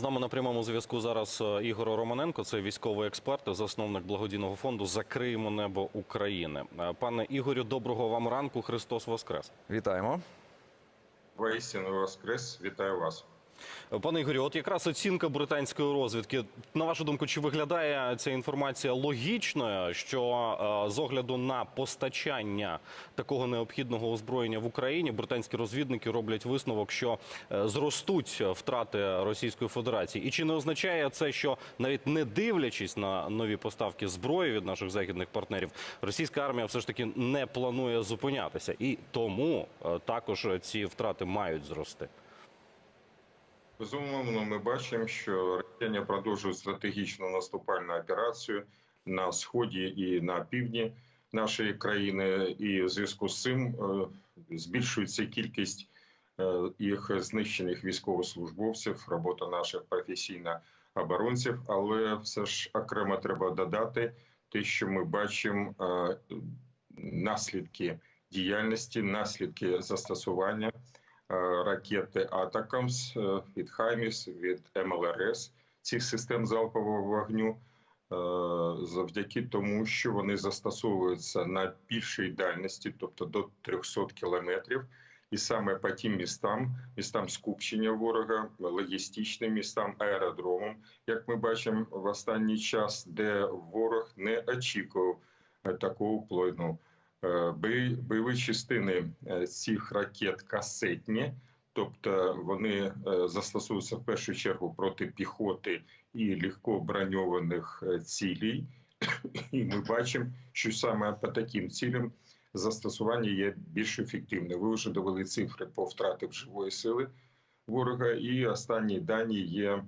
З нами на прямому зв'язку зараз е, Ігор Романенко, це військовий експерт, засновник благодійного фонду Закриємо небо України. Е, Пане Ігорю, доброго вам ранку. Христос Воскрес. Вітаємо. Воістину Воскрес, вітаю вас. Пане Ігорю, от якраз оцінка британської розвідки. На вашу думку, чи виглядає ця інформація логічною, що е, з огляду на постачання такого необхідного озброєння в Україні британські розвідники роблять висновок, що е, зростуть втрати Російської Федерації, і чи не означає це, що навіть не дивлячись на нові поставки зброї від наших західних партнерів, російська армія все ж таки не планує зупинятися, і тому е, також ці втрати мають зрости. Безумовно, ми бачимо, що росіяни продовжують стратегічну наступальну операцію на сході і на півдні нашої країни, і в зв'язку з цим е, збільшується кількість е, їх знищених військовослужбовців, робота наших професійних оборонців. Але все ж окремо треба додати те, що ми бачимо е, наслідки діяльності, наслідки застосування ракети Атакамс е, від Хайміс, від МЛРС цих систем залпового вогню. е, Завдяки тому, що вони застосовуються на більшій дальності, тобто до 300 кілометрів, і саме по тим містам, містам скупчення ворога, логістичним містам, аеродромам, як ми бачимо в останній час, де ворог не очікував е, такого вплину. Е, бойові частини е, цих ракет касетні, тобто вони е, застосовуються в першу чергу проти піхоти і легко броньованих цілей. І ми бачимо, що саме по таким цілям застосування є більш ефективне. Ви вже довели цифри по втратах живої сили ворога, і останні дані є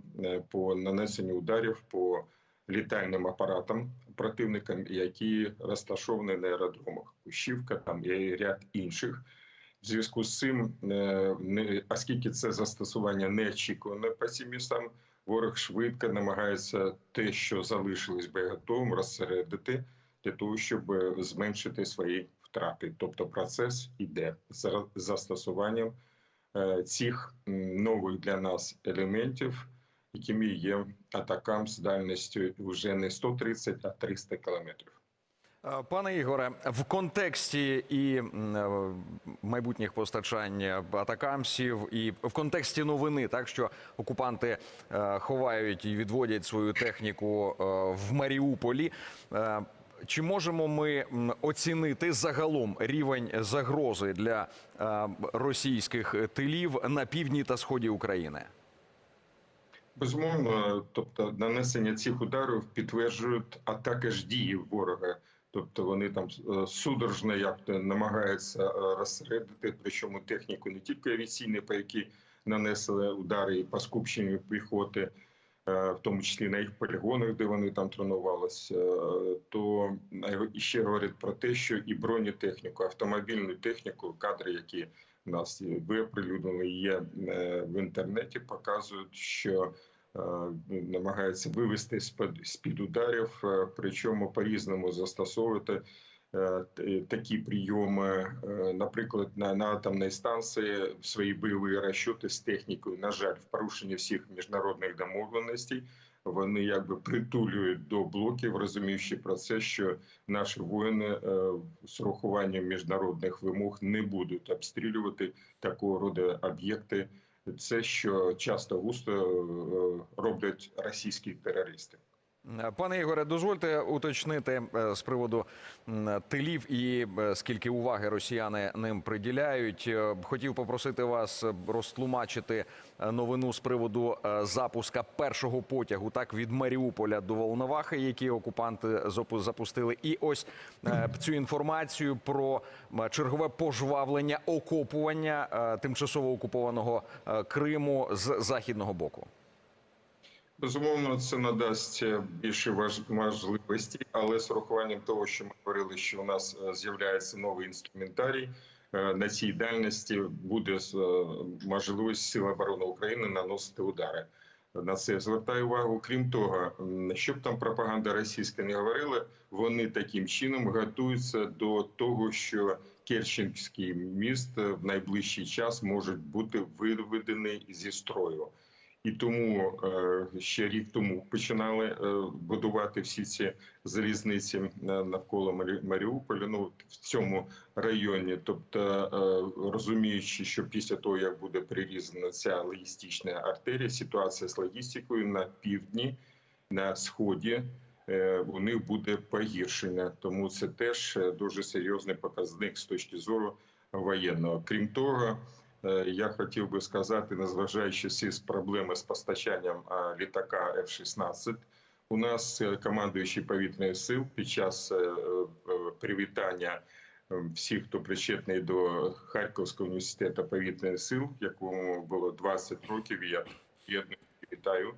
по нанесенню ударів по літальним апаратам противникам, які розташовані на аеродромах. Кущівка там і ряд інших. В зв'язку з цим, е, не- оскільки це застосування неочікуване по містам, ворог швидко намагається те, що залишилось боєготовим, розсередити для того, щоб зменшити свої втрати. Тобто процес іде з застосуванням е, цих нових для нас елементів, якими є атакам з дальністю вже не 130, а 300 кілометрів. Пане Ігоре, в контексті і е, майбутніх постачань атакамсів, і в контексті новини, так що окупанти е, ховають і відводять свою техніку е, в Маріуполі. Чи можемо ми оцінити загалом рівень загрози для російських тилів на півдні та сході України? Безумовно, тобто нанесення цих ударів підтверджують, а також дії ворога. Тобто вони там е, судорожно як намагаються е, розсередити, причому техніку не тільки авіаційні, по які нанесли удари і по скупченню піхоти, е, в тому числі на їх полігонах, де вони там тренувалися, то ще говорять про те, що і бронетехніку, автомобільну техніку, кадри, які у нас є, ви оприлюднили, є в інтернеті, показують, що намагаються вивести з-під з-під ударів, е, причому по-різному застосовувати е, такі прийоми, Е, наприклад, на, на атомній станції свої бойові розчоти з технікою, на жаль, в порушенні всіх міжнародних домовленостей. Вони якби притулюють до блоків, розуміючи про це, що наші воїни е, з урахуванням міжнародних вимог не будуть обстрілювати такого роду об'єкти. Це що часто густо е, роблять російські терористи. Пане Ігоре, дозвольте уточнити е, з приводу тилів і е, скільки уваги росіяни ним приділяють. Е, Хотів попросити вас е, розтлумачити е, новину з приводу е, запуска першого потягу так від Маріуполя до Волновахи, які окупанти запу- запустили. І ось е, цю інформацію про чергове пожвавлення окопування е, тимчасово окупованого е, Криму з західного боку. Безумовно, це надасть е, більше можливості, але з урахуванням того, що ми говорили, що у нас е, з'являється новий інструментарій е, на цій дальності, буде можливість Сил оборони України наносити удари. На це звертаю увагу. Крім того, щоб там пропаганда російська не говорила, вони таким чином готуються до того, що Керченський міст в найближчий час може бути виведений зі строю. І тому е, ще рік тому починали е, будувати всі ці залізниці е, навколо Марі- Маріуполя. Ну в цьому районі, тобто розуміючи, що після того як буде прирізана ця логістична артерія, ситуація з логістикою на півдні, на сході у них буде погіршення. Тому це теж дуже серйозний показник з точки зору воєнного. Крім того. Е, Я хотів би сказати, незважаючи всі проблеми з постачанням літака F-16, у нас е, командуючий повітряних сил під час е, е, привітання е, всіх, хто причетний до Харківського університету повітряних сил, якому було 20 років, я єдно вітаю.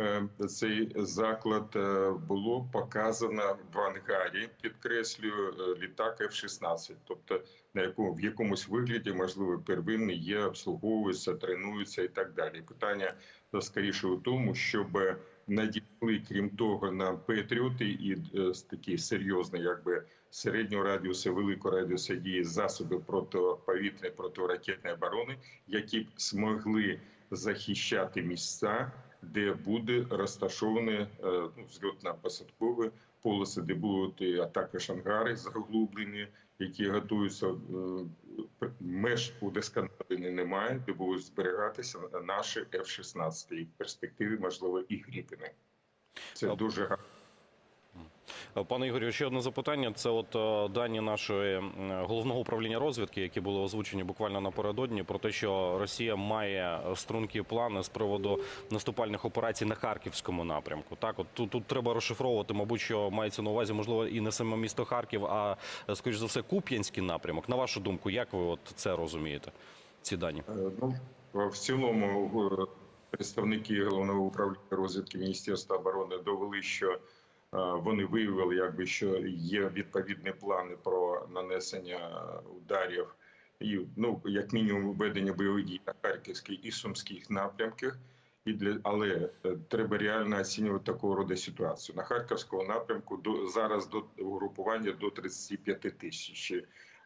Е, Цей заклад е, було показано в ангарі, підкреслюю, е, літак F-16. Тобто на якому в якомусь вигляді, можливо, первинний є, обслуговується, тренується і так далі. Питання скоріше у тому, щоб надійшли, крім того, на Петріоти і такі серйозні, якби середнього радіусу, великого радіусу дії засоби протиповітряної протиракетної оборони, які б змогли захищати місця, де буде розташоване е, ну, зльотно посадкове полоси, де будуть а також ангари заглублені, які готуються е, меж удосконалення немає, де будуть зберігатися наші F-16 і в перспективі, можливо, і гріпини. Це дуже гарно. Пане Ігорю, ще одне запитання. Це от е, дані нашої головного управління розвідки, які були озвучені буквально напередодні, про те, що Росія має стрункі плани з приводу наступальних операцій на харківському напрямку. Так, от тут, тут треба розшифровувати, мабуть, що мається на увазі, можливо, і не саме місто Харків, а е, скоріш за все, Куп'янський напрямок. На вашу думку, як ви от це розумієте? Ці дані? Е, Ну, в цілому представники головного управління розвідки Міністерства оборони довели, що вони виявили, якби що є відповідні плани про нанесення ударів і ну як мінімум ведення бойових дій на харківській і сумських напрямках. І для але е, треба реально оцінювати такого роду ситуацію на харківському напрямку. До зараз до угрупування до 35 тисяч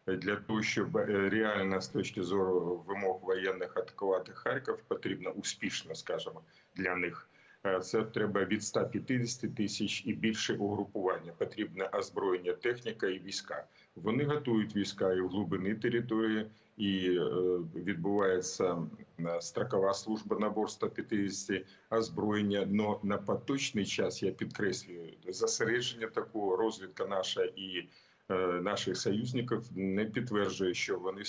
для того, щоб е, реально з точки зору вимог воєнних атакувати Харків, потрібно успішно, скажімо, для них. Е, Це треба від 150 тисяч і більше угрупування. Потрібне озброєння, техніка і війська. Вони готують війська і в глибини території, і е, відбувається строкова служба набор 150 озброєння. Но на поточний час я підкреслюю зосередження такого розвідка наша і е, наших союзників не підтверджує, що вони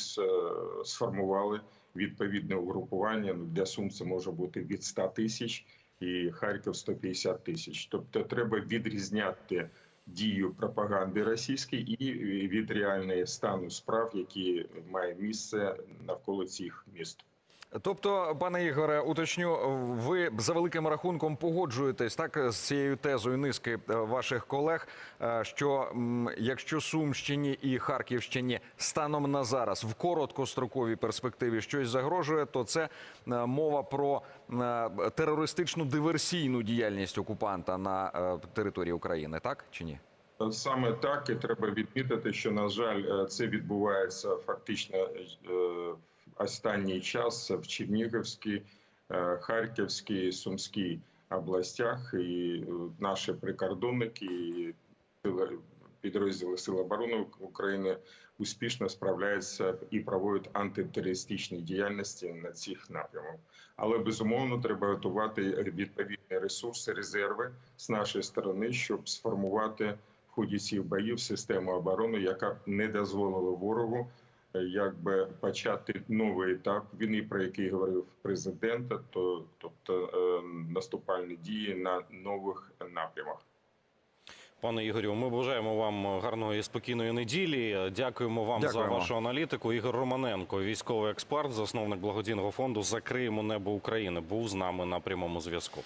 сформували відповідне угрупування. Ну, Для Сум це може бути від 100 тисяч і Харків 150 тисяч. Тобто треба відрізняти дію пропаганди російської і від реальної стану справ, які має місце навколо цих міст. Тобто, пане Ігоре, уточню, ви за великим рахунком погоджуєтесь так з цією тезою низки е, ваших колег, е, що якщо Сумщині і Харківщині станом на зараз в короткостроковій перспективі щось загрожує, то це е, мова про терористичну диверсійну діяльність окупанта на території України, так чи ні? Саме так і треба відмітити, що на жаль, це відбувається фактично останній час в Чернігівській, е, Харківській, Сумській областях, і е, наші прикордонники і підрозділи Сил оборони України успішно справляються і проводять антитерористичні діяльності на цих напрямах. Але безумовно треба готувати відповідні ресурси, резерви з нашої сторони, щоб сформувати в ході цих боїв систему оборони, яка б не дозволила ворогу якби почати новий етап війни, про який говорив президент, то тобто е, наступальні дії на нових напрямах. Пане Ігорю, ми бажаємо вам гарної і спокійної неділі. Дякуємо вам Дякуємо. за вашу аналітику. Ігор Романенко, військовий експерт, засновник благодійного фонду Закриємо небо України, був з нами на прямому зв'язку.